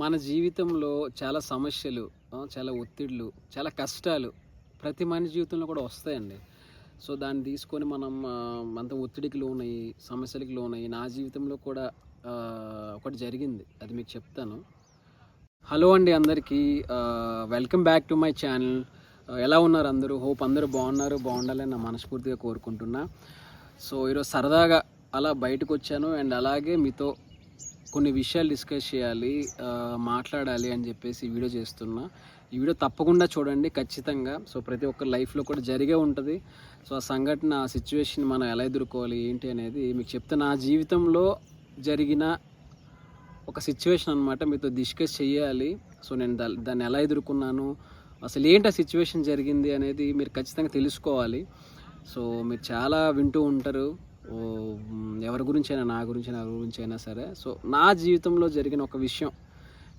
మన జీవితంలో చాలా సమస్యలు చాలా ఒత్తిళ్ళు చాలా కష్టాలు ప్రతి మనిషి జీవితంలో కూడా వస్తాయండి. సో దాన్ని తీసుకొని మనం అంత ఒత్తిడికి లోనయ్యి సమస్యలకి లోనయ్యి నా జీవితంలో కూడా ఒకటి జరిగింది. అది మీకు చెప్తాను. హలో అండి అందరికీ. Welcome back to my channel. ఎలా ఉన్నారు అందరూ? హోప్ అందరూ బాగున్నారు. బాగుండాలని నా మనస్ఫూర్తిగా కోరుకుంటున్నా. సో ఈరోజు సరదాగా అలా బయటకు వచ్చాను అండ్ అలాగే మీతో కొన్ని విషయాలు డిస్కస్ చేయాలి మాట్లాడాలి అని చెప్పేసి వీడియో చేస్తున్నా. ఈ వీడియో తప్పకుండా చూడండి ఖచ్చితంగా. సో ప్రతి ఒక్క లైఫ్లో కూడా జరిగే ఉంటుంది. సో ఆ సంఘటన ఆ సిచ్యువేషన్ మనం ఎలా ఎదుర్కోవాలి ఏంటి అనేది మీకు చెప్తే నా జీవితంలో జరిగిన ఒక సిచ్యువేషన్ అనమాట మీతో డిస్కస్ చేయాలి. సో నేను దా- దాన్ని ఎలా ఎదుర్కొన్నాను అసలు ఏంటి ఆ సిచ్యువేషన్ జరిగింది అనేది మీరు ఖచ్చితంగా తెలుసుకోవాలి. సో మీరు చాలా వింటూ ఉంటారు. ఎవరి గురించి అయినా నా గురించి నా గురించి అయినా సరే. సో నా జీవితంలో జరిగిన ఒక విషయం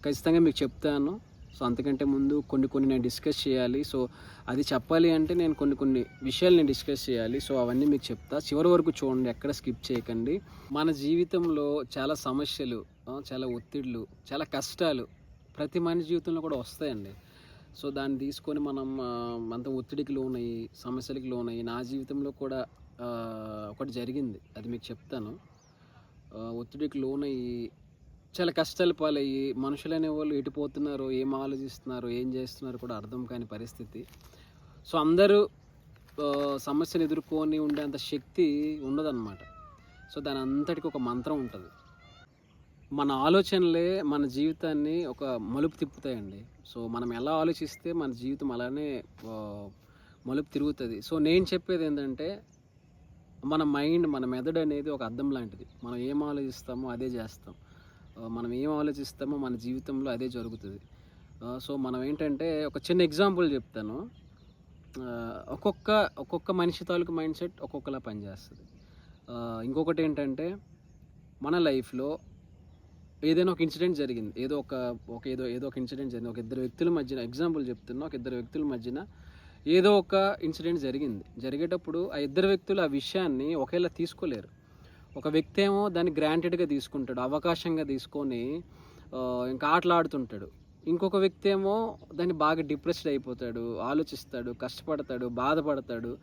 ఖచ్చితంగా మీకు చెప్తాను. సో అంతకంటే ముందు కొన్ని కొన్ని నేను డిస్కస్ చేయాలి. సో అది చెప్పాలి అంటే నేను కొన్ని కొన్ని విషయాలు నేను డిస్కస్ చేయాలి. సో అవన్నీ మీకు చెప్తా. చివరి వరకు చూడండి ఎక్కడ స్కిప్ చేయకండి. మన జీవితంలో చాలా సమస్యలు చాలా ఒత్తిళ్ళు చాలా కష్టాలు ప్రతి మనిషి జీవితంలో కూడా వస్తాయండి. సో దాన్ని తీసుకొని మనం అంత ఒత్తిడికి లోనయ్యి సమస్యలకి లోనయ్యి నా జీవితంలో కూడా ఒకటి జరిగింది. అది మీకు చెప్తాను. ఒత్తిడికి లోనయ్యి చాలా కష్టాలు పాలయ్యి మనుషులు అనేవాళ్ళు ఎటు పోతున్నారో ఏం ఆలోచిస్తున్నారో ఏం చేస్తున్నారో కూడా అర్థం కాని పరిస్థితి. సో అందరూ సమస్యను ఎదుర్కొని ఉండేంత శక్తి ఉండదన్నమాట. సో దాని అంతటికి ఒక మంత్రం ఉంటుంది. మన ఆలోచనలే మన జీవితాన్ని ఒక మలుపు తిప్పుతాయండి. సో మనం ఎలా ఆలోచిస్తే మన జీవితం అలానే మలుపు తిరుగుతుంది. సో నేను చెప్పేది ఏంటంటే మన మైండ్ మన మెదడు అనేది ఒక అద్దం లాంటిది. మనం ఏం ఆలోచిస్తామో అదే చేస్తాం. మనం ఏం ఆలోచిస్తామో మన జీవితంలో అదే జరుగుతుంది. సో మనం ఏంటంటే ఒక చిన్న ఎగ్జాంపుల్ చెప్తాను. ఒక్కొక్క ఒక్కొక్క మనిషి తాలూకు మైండ్ సెట్ ఒక్కొక్కలా పనిచేస్తుంది. ఇంకొకటి ఏంటంటే మన లైఫ్లో ఏదైనా ఒక ఇన్సిడెంట్ జరిగింది. ఏదో ఒక ఒక ఏదో ఏదో ఒక ఇన్సిడెంట్ జరిగింది. ఒక ఇద్దరు వ్యక్తుల మధ్యన ఎగ్జాంపుల్ చెప్తున్నా ఒక ఇద్దరు వ్యక్తుల మధ్యన ఏదో ఒక ఇన్సిడెంట్ జరిగింది. జరిగేటప్పుడు ఆ ఇద్దరు వ్యక్తులు ఆ విషయాన్ని ఒకేలా తీసుకోలేరు. ఒక వ్యక్తి ఏమో దాన్ని గ్రాంటెడ్గా తీసుకుంటాడు అవకాశంగా తీసుకొని ఇంకా ఆటలాడుతుంటాడు. ఇంకొక వ్యక్తి ఏమో దాన్ని బాగా డిప్రెస్డ్ అయిపోతాడు ఆలోచిస్తాడు కష్టపడతాడు బాధపడతాడు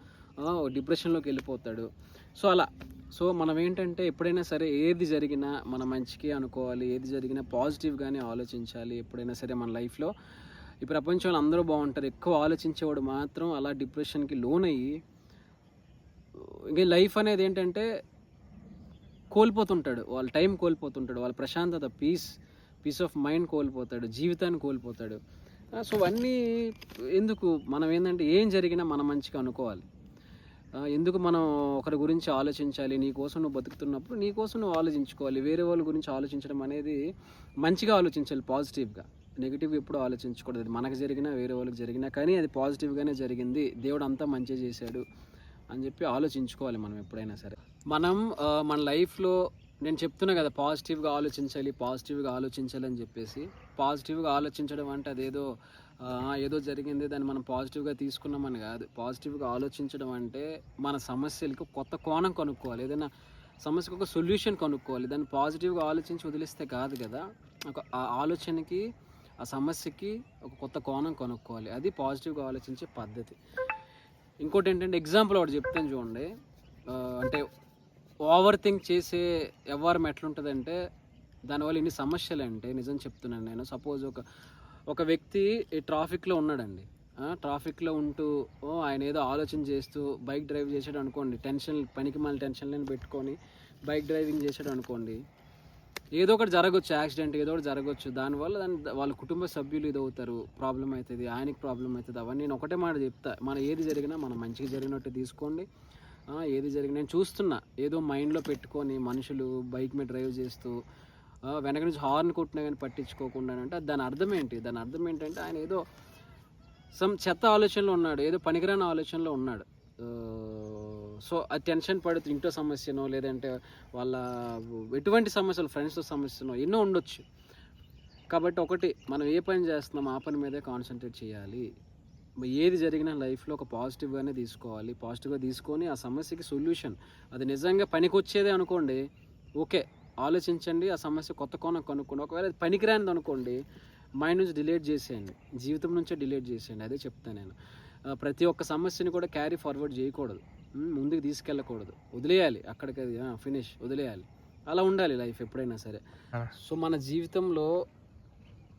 డిప్రెషన్లోకి వెళ్ళిపోతాడు. సో అలా. సో మనం ఏంటంటే ఎప్పుడైనా సరే ఏది జరిగినా మన మంచికి అనుకోవాలి ఏది జరిగినా పాజిటివ్గానే ఆలోచించాలి ఎప్పుడైనా సరే మన లైఫ్లో. ఈ ప్రపంచంలో అందరూ బాగుంటారు. ఎక్కువ ఆలోచించేవాడు మాత్రం అలా డిప్రెషన్కి లోనయ్యి ఇంక లైఫ్ అనేది ఏంటంటే కోల్పోతుంటాడు. వాళ్ళ టైం కోల్పోతుంటాడు. వాళ్ళ ప్రశాంతత పీస్ పీస్ ఆఫ్ మైండ్ కోల్పోతాడు. జీవితాన్ని కోల్పోతాడు. సో అన్నీ ఎందుకు మనం ఏంటంటే ఏం జరిగినా మనం మంచిగా అనుకోవాలి. ఎందుకు మనం ఒకరి గురించి ఆలోచించాలి? నీ కోసం నువ్వు బతుకుతున్నప్పుడు నీ కోసం నువ్వు ఆలోచించుకోవాలి. వేరే వాళ్ళ గురించి ఆలోచించడం అనేది మంచిగా ఆలోచించాలి పాజిటివ్గా. నెగిటివ్ ఎప్పుడు ఆలోచించకూడదు అది మనకు జరిగినా వేరే వాళ్ళకి జరిగినా కానీ అది పాజిటివ్గానే జరిగింది. దేవుడు అంతా మంచిగా చేశాడు అని చెప్పి ఆలోచించుకోవాలి మనం ఎప్పుడైనా సరే. మనం మన లైఫ్లో నేను చెప్తున్నా కదా పాజిటివ్గా ఆలోచించాలి పాజిటివ్గా ఆలోచించాలి అని చెప్పేసి. పాజిటివ్గా ఆలోచించడం అంటే అదేదో ఏదో జరిగింది దాన్ని మనం పాజిటివ్గా తీసుకున్నామని కాదు. పాజిటివ్గా ఆలోచించడం అంటే మన సమస్యలకు కొత్త కోణం కనుక్కోవాలి. ఏదైనా సమస్యకు ఒక సొల్యూషన్ కనుక్కోవాలి. దాన్ని పాజిటివ్గా ఆలోచించి వదిలిస్తే కాదు కదా. ఒక ఆ ఆలోచనకి ఆ సమస్యకి ఒక కొత్త కోణం కనుక్కోవాలి. అది పాజిటివ్గా ఆలోచించే పద్ధతి. ఇంకోటి ఏంటంటే ఎగ్జాంపుల్ ఒకటి చెప్తాను చూడండి. అంటే ఓవర్ థింక్ చేసే వ్యవహారం ఎట్లుంటుందంటే దానివల్ల ఇన్ని సమస్యలు అంటే నిజం చెప్తున్నాను నేను. సపోజ్ ఒక ఒక వ్యక్తి ఈ ట్రాఫిక్లో ఉన్నాడండి. ట్రాఫిక్లో ఉంటూ ఓ ఆయన ఏదో ఆలోచన చేస్తూ బైక్ డ్రైవ్ చేసాడు అనుకోండి టెన్షన్ పనికి మళ్ళీ టెన్షన్లను పెట్టుకొని బైక్ డ్రైవింగ్ చేసాడు అనుకోండి ఏదో ఒకటి జరగవచ్చు యాక్సిడెంట్ ఏదో ఒకటి జరగవచ్చు దానివల్ల దాని వాళ్ళ కుటుంబ సభ్యులు ఏదో అవుతారు ప్రాబ్లం అవుతుంది ఆయనకి ప్రాబ్లం అవుతుంది అవన్నీ నేను ఒకటే మాట చెప్తా. మన ఏది జరిగినా మనం మంచిగా జరిగినట్టు తీసుకోండి. ఏది జరిగిన నేను చూస్తున్నా. ఏదో మైండ్లో పెట్టుకొని మనుషులు బైక్ మీద డ్రైవ్ చేస్తూ వెనక నుంచి హార్న్ కొట్టినా కానీ పట్టించుకోకుండా అంటే దాని అర్థం ఏంటి? దాని అర్థం ఏంటంటే ఆయన ఏదో సమ్ చెత్త ఆలోచనలో ఉన్నాడు. ఏదో పనికిరాని ఆలోచనలో ఉన్నాడు. సో ఆ టెన్షన్ పడుతూ ఇంట్లో సమస్యనో లేదంటే వాళ్ళ ఎటువంటి సమస్యలు ఫ్రెండ్స్తో సమస్యనో ఎన్నో ఉండొచ్చు. కాబట్టి ఒకటి మనం ఏ పని చేస్తున్నాం ఆ పని మీదే కాన్సన్ట్రేట్ చేయాలి. ఏది జరిగినా లైఫ్లో ఒక పాజిటివ్గానే తీసుకోవాలి. పాజిటివ్గా తీసుకొని ఆ సమస్యకి సొల్యూషన్. అది నిజంగా పనికొచ్చేదే అనుకోండి ఓకే ఆలోచించండి ఆ సమస్య కొత్త కోణం కనుక్కోండి. ఒకవేళ అది పనికిరానిది అనుకోండి మైండ్ నుంచి డిలేట్ చేసేయండి. జీవితం నుంచే డిలేట్ చేసేయండి. అదే చెప్తాను నేను. ప్రతి ఒక్క సమస్యని కూడా క్యారీ ఫార్వర్డ్ చేయకూడదు. ముందుకు తీసుకెళ్ళకూడదు. వదిలేయాలి. అక్కడికి అది ఫినిష్ వదిలేయాలి. అలా ఉండాలి లైఫ్ ఎప్పుడైనా సరే. సో మన జీవితంలో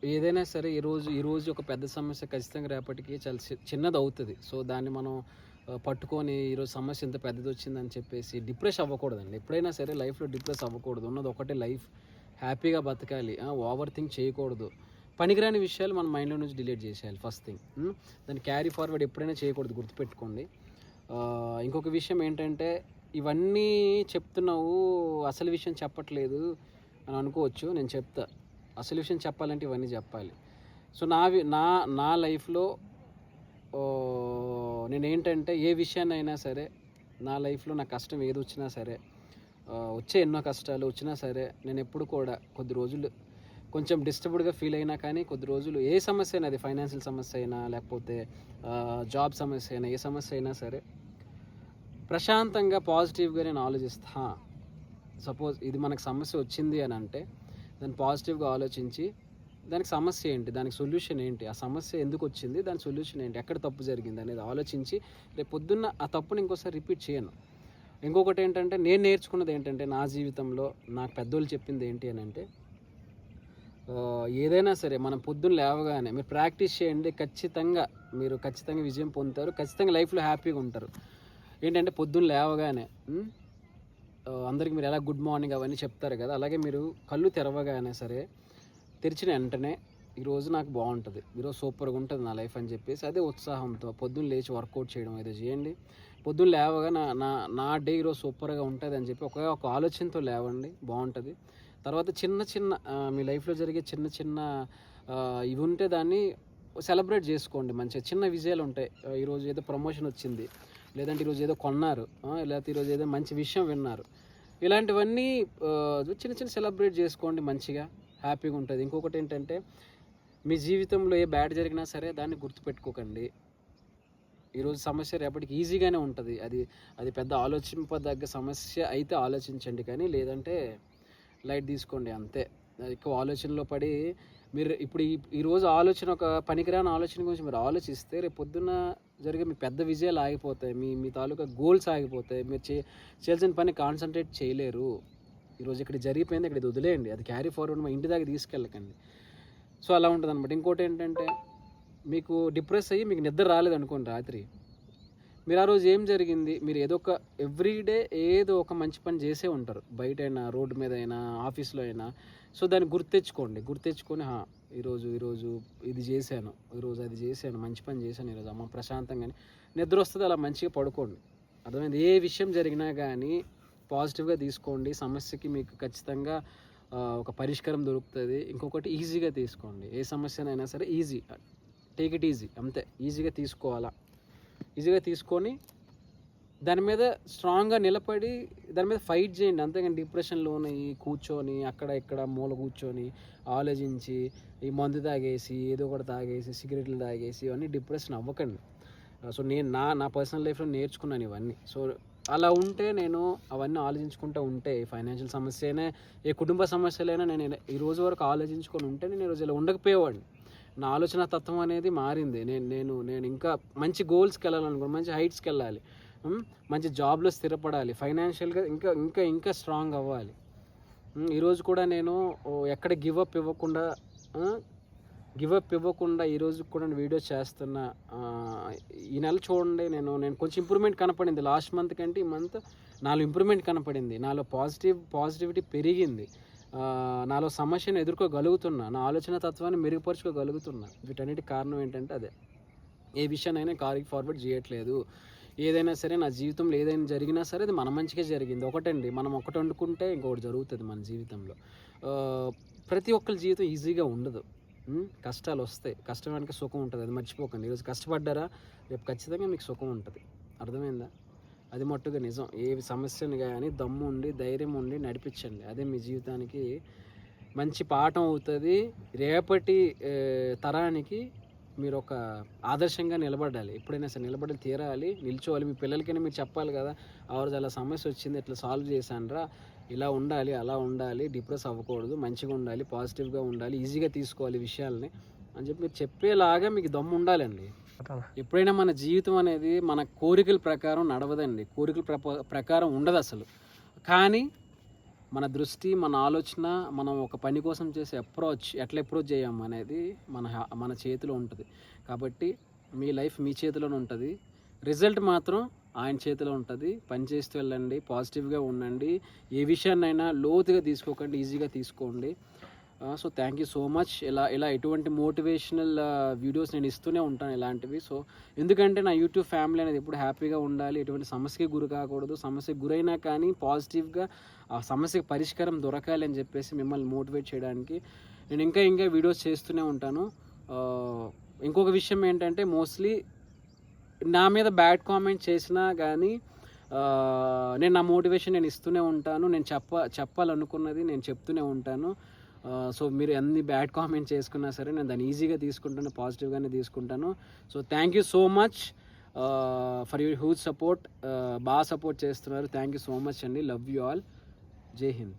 ఏదైనా సరే ఈరోజు ఈరోజు ఒక పెద్ద సమస్య ఖచ్చితంగా రేపటికి చాలా చిన్నది అవుతుంది సో దాన్ని మనం పట్టుకొని ఈరోజు సమస్య ఇంత పెద్దది వచ్చిందని చెప్పేసి డిప్రెస్ అవ్వకూడదండి. ఎప్పుడైనా సరే లైఫ్లో డిప్రెస్ అవ్వకూడదు. ఉన్నది ఒకటే లైఫ్ హ్యాపీగా బతకాలి. ఓవర్ థింక్ చేయకూడదు. పనికిరాని విషయాలు మన మైండ్లో నుంచి డిలీట్ చేసేయాలి ఫస్ట్ థింగ్ దాన్ని క్యారీ ఫార్వర్డ్ ఎప్పుడైనా చేయకూడదు. గుర్తుపెట్టుకోండి. ఇంకొక విషయం ఏంటంటే ఇవన్నీ చెప్తున్నావు అసలు విషయం చెప్పట్లేదు అని అనుకోవచ్చు నేను చెప్తా. అసలు విషయం చెప్పాలంటే ఇవన్నీ చెప్పాలి. సో నా నా నా లైఫ్లో నేను ఏంటంటే ఏ విషయాన్నైనా సరే నా లైఫ్లో నా కష్టం ఏది వచ్చినా సరే వచ్చే ఎన్నో కష్టాలు వచ్చినా సరే నేను ఎప్పుడు కూడా కొద్ది రోజులు కొంచెం డిస్టర్బ్డ్గా ఫీల్ అయినా కానీ కొద్ది రోజులు ఏ సమస్య అయినా అది ఫైనాన్షియల్ సమస్య అయినా లేకపోతే జాబ్ సమస్య అయినా ఏ సమస్య అయినా సరే ప్రశాంతంగా పాజిటివ్గా నేను ఆలోచిస్తా. సపోజ్ ఇది మనకు సమస్య వచ్చింది అని అంటే దాన్ని పాజిటివ్గా ఆలోచించి దానికి సమస్య ఏంటి? దానికి సొల్యూషన్ ఏంటి? ఆ సమస్య ఎందుకు వచ్చింది? దాని సొల్యూషన్ ఏంటి? ఎక్కడ తప్పు జరిగింది అనేది ఆలోచించి రేపు పొద్దున్న ఆ తప్పుని ఇంకోసారి రిపీట్ చేయను. ఇంకొకటి ఏంటంటే నేను నేర్చుకున్నది ఏంటంటే నా జీవితంలో నాకు పెద్దోళ్ళు చెప్పింది ఏంటి అని అంటే ఏదైనా సరే మనం పొద్దున్న లేవగానే మీరు ప్రాక్టీస్ చేయండి ఖచ్చితంగా మీరు ఖచ్చితంగా విజయం పొందుతారు ఖచ్చితంగా లైఫ్లో హ్యాపీగా ఉంటారు. ఏంటంటే పొద్దున్న లేవగానే అందరికి మీరు ఎలా గుడ్ మార్నింగ్ అవన్నీ చెప్తారు కదా అలాగే మీరు కళ్ళు తెరవగానే సరే తెరిచిన వెంటనే ఈరోజు నాకు బాగుంటుంది ఈరోజు సూపర్గా ఉంటుంది నా లైఫ్ అని చెప్పేసి అదే ఉత్సాహంతో పొద్దున్న లేచి వర్కౌట్ చేయడం ఏదో చేయండి. పొద్దున్న లేవగా నా నా నా డే ఈరోజు సూపర్గా ఉంటుంది అని చెప్పి ఒక ఒక ఆలోచనతో లేవండి బాగుంటుంది. తర్వాత చిన్న చిన్న మీ లైఫ్లో జరిగే చిన్న చిన్న ఇవి ఉంటే దాన్ని సెలబ్రేట్ చేసుకోండి మంచిగా. చిన్న విజయాలు ఉంటాయి. ఈరోజు ఏదో ప్రమోషన్ వచ్చింది లేదంటే ఈరోజు ఏదో కొన్నారు లేకపోతే ఈరోజు ఏదో మంచి విషయం విన్నారు. ఇలాంటివన్నీ చిన్న చిన్న సెలబ్రేట్ చేసుకోండి మంచిగా హ్యాపీగా ఉంటుంది. ఇంకొకటి ఏంటంటే మీ జీవితంలో ఏ బ్యాడ్ జరిగినా సరే దాన్ని గుర్తుపెట్టుకోకండి. ఈరోజు సమస్య రేపటికి ఈజీగానే ఉంటుంది. అది అది పెద్ద ఆలోచింపదగ్గ సమస్య అయితే ఆలోచించండి కానీ లేదంటే లైట్ తీసుకోండి అంతే. ఎక్కువ ఆలోచనలో పడి మీరు ఇప్పుడు ఈ ఈరోజు ఆలోచన ఒక పనికిరాని ఆలోచన గురించి మీరు ఆలోచిస్తే రేపు పొద్దున్న జరిగే మీ పెద్ద విజయాలు ఆగిపోతాయి. మీ మీ తాలూకా గోల్స్ ఆగిపోతాయి. మీరు చే చేయాల్సిన పని కాన్సన్ట్రేట్ చేయలేరు. ఈరోజు ఇక్కడ జరిగిపోయింది ఇక్కడ ఇది వదిలేయండి. అది క్యారీ ఫార్వర్డ్ మా ఇంటి దాకా తీసుకెళ్ళకండి. సో అలా ఉంటుంది అనమాట ఇంకోటి ఏంటంటే మీకు డిప్రెస్ అయ్యి మీకు నిద్ర రాలేదు అనుకోండి రాత్రి మీరు ఆ రోజు ఏం జరిగింది? మీరు ఏదో ఒక ఎవ్రీడే ఏదో ఒక మంచి పని చేసే ఉంటారు. బయట అయినా రోడ్డు మీద అయినా ఆఫీస్లో అయినా. సో దాన్ని గుర్తెచ్చుకోండి. గుర్తెచ్చుకొని "హా, ఈరోజు ఈరోజు ఇది చేశాను. ఈరోజు అది చేశాను. మంచి పని చేశాను ఈరోజు అమ్మ ప్రశాంతంగా నిద్ర వస్తుంది అలా మంచిగా పడుకోండి. అర్థమైంది? ఏ విషయం జరిగినా కానీ పాజిటివ్గా తీసుకోండి. సమస్యకి మీకు ఖచ్చితంగా ఒక పరిష్కారం దొరుకుతుంది. ఇంకొకటి ఈజీగా తీసుకోండి. ఏ సమస్యనైనా సరే ఈజీ. Take it easy. అంతే. ఈజీగా తీసుకోవాలా? ఈజీగా తీసుకొని దాని మీద స్ట్రాంగ్గా నిలబడి దాని మీద ఫైట్ చేయండి. అంతేగాని డిప్రెషన్లోని కూర్చొని అక్కడ ఇక్కడ మూల కూర్చొని ఆలోచించి ఈ మందు తాగేసి ఏదో ఒకటి తాగేసి సిగరెట్లు తాగేసి ఇవన్నీ డిప్రెషన్ అవ్వకండి. సో నేను నా నా పర్సనల్ లైఫ్లో నేర్చుకున్నాను ఇవన్నీ. సో అలా ఉంటే నేను అవన్నీ ఆలోచించుకుంటూ ఉంటే ఫైనాన్షియల్ సమస్య అయినా ఏ కుటుంబ సమస్యలైనా నేను ఈ రోజు వరకు ఆలోచించుకొని ఉంటే నేను ఈరోజు ఇలా ఉండకపోయేవాడిని. నా ఆలోచన తత్వం అనేది మారింది. నేను నేను నేను ఇంకా మంచి గోల్స్కి వెళ్ళాలనుకో మంచి హైట్స్కి వెళ్ళాలి మంచి జాబ్లో స్థిరపడాలి. ఫైనాన్షియల్గా ఇంకా ఇంకా ఇంకా స్ట్రాంగ్ అవ్వాలి. ఈరోజు కూడా నేను ఓ, ఎక్కడ గివ్ అప్ ఇవ్వకుండా గివ్ అప్ ఇవ్వకుండా ఈరోజు కూడా నేను వీడియోస్ చేస్తున్నా. ఈ నెల చూడండి నేను నేను కొంచెం ఇంప్రూవ్మెంట్ కనపడింది. లాస్ట్ మంత్ కంటే ఈ మంత్ నాలో ఇంప్రూవ్మెంట్ కనపడింది. నాలో పాజిటివ్ పాజిటివిటీ పెరిగింది. నాలో సమస్యను ఎదుర్కోగలుగుతున్నా నా ఆలోచన తత్వాన్ని మెరుగుపరుచుకోగలుగుతున్నా వీటన్నిటి కారణం ఏంటంటే అదే. ఏ విషయాన్నైనా కారికి ఫార్వర్డ్ చేయట్లేదు. ఏదైనా సరే నా జీవితంలో ఏదైనా జరిగినా సరే అది మన మంచిగా జరిగింది. ఒకటండి మనం ఒకటి వండుకుంటే ఇంకొకటి జరుగుతుంది మన జీవితంలో. ప్రతి ఒక్కరి జీవితం ఈజీగా ఉండదు. కష్టాలు వస్తాయి. కష్టం వెనక సుఖం ఉంటుంది. అది మర్చిపోకండి. ఈరోజు కష్టపడ్డారా? రేపు ఖచ్చితంగా మీకు సుఖం ఉంటుంది. అర్థమైందా? అది మట్టుగా నిజం. ఏ సమస్యను కానీ దమ్ము ఉండి ధైర్యం ఉండి నడిపించండి. అదే మీ జీవితానికి మంచి పాఠం అవుతుంది. రేపటి తరానికి మీరు ఒక ఆదర్శంగా నిలబడాలి. ఎప్పుడైనా సరే నిలబడి తీరాలి. నిల్చోవాలి. మీ పిల్లలకైనా మీరు చెప్పాలి కదా ఆరోజు అలా సమస్య వచ్చింది ఇట్లా సాల్వ్ చేశానురా. ఇలా ఉండాలి అలా ఉండాలి. డిప్రెస్ అవ్వకూడదు. మంచిగా ఉండాలి. పాజిటివ్గా ఉండాలి. ఈజీగా తీసుకోవాలి విషయాల్ని అని చెప్పి మీరు చెప్పేలాగా మీకు దమ్ము ఉండాలండి ఎప్పుడైనా మన జీవితం అనేది మన కోరికల ప్రకారం నడవదండి. కోరికల ప్రప- ప్రకారం ఉండదు అసలు. కానీ మన దృష్టి మన ఆలోచన మనం ఒక పని కోసం చేసే అప్రోచ్ ఎట్లా అప్రోచ్ చేయం అనేది మన మన చేతిలో ఉంటుంది. కాబట్టి మీ లైఫ్ మీ చేతిలోనే ఉంటుంది. రిజల్ట్ మాత్రం ఆయన చేతిలో ఉంటుంది. పని చేస్తూ వెళ్ళండి పాజిటివ్గా ఉండండి. ఏ విషయాన్నైనా లోతుగా తీసుకోకండి ఈజీగా తీసుకోండి. So thank you so much ఇలా ఇలా ఎటువంటి మోటివేషనల్ వీడియోస్ నేను ఇస్తూనే ఉంటాను ఇలాంటివి. సో ఎందుకంటే నా యూట్యూబ్ ఫ్యామిలీ అనేది ఎప్పుడు హ్యాపీగా ఉండాలి ఎటువంటి సమస్యకి గురి కాకూడదు. సమస్యకి గురైనా కానీ పాజిటివ్గా ఆ సమస్యకి పరిష్కారం దొరకాలి అని చెప్పేసి మిమ్మల్ని మోటివేట్ చేయడానికి నేను ఇంకా ఇంకా వీడియోస్ చేస్తూనే ఉంటాను. ఇంకొక విషయం ఏంటంటే మోస్ట్లీ నా మీద బ్యాడ్ కామెంట్ చేసినా కానీ నేను నా మోటివేషన్ నేను ఇస్తూనే ఉంటాను. నేను చెప్ప చెప్పాలనుకున్నది నేను చెప్తూనే ఉంటాను. సో మీరు ఎన్ని బ్యాడ్ కామెంట్ చేసుకున్నా సరే నేను దాన్ని ఈజీగా తీసుకుంటాను పాజిటివ్గానే తీసుకుంటాను. So thank you so much for your huge support బాగా సపోర్ట్ చేస్తున్నారు. థ్యాంక్ యూ సో మచ్ అండి. Love you all Jai Hind.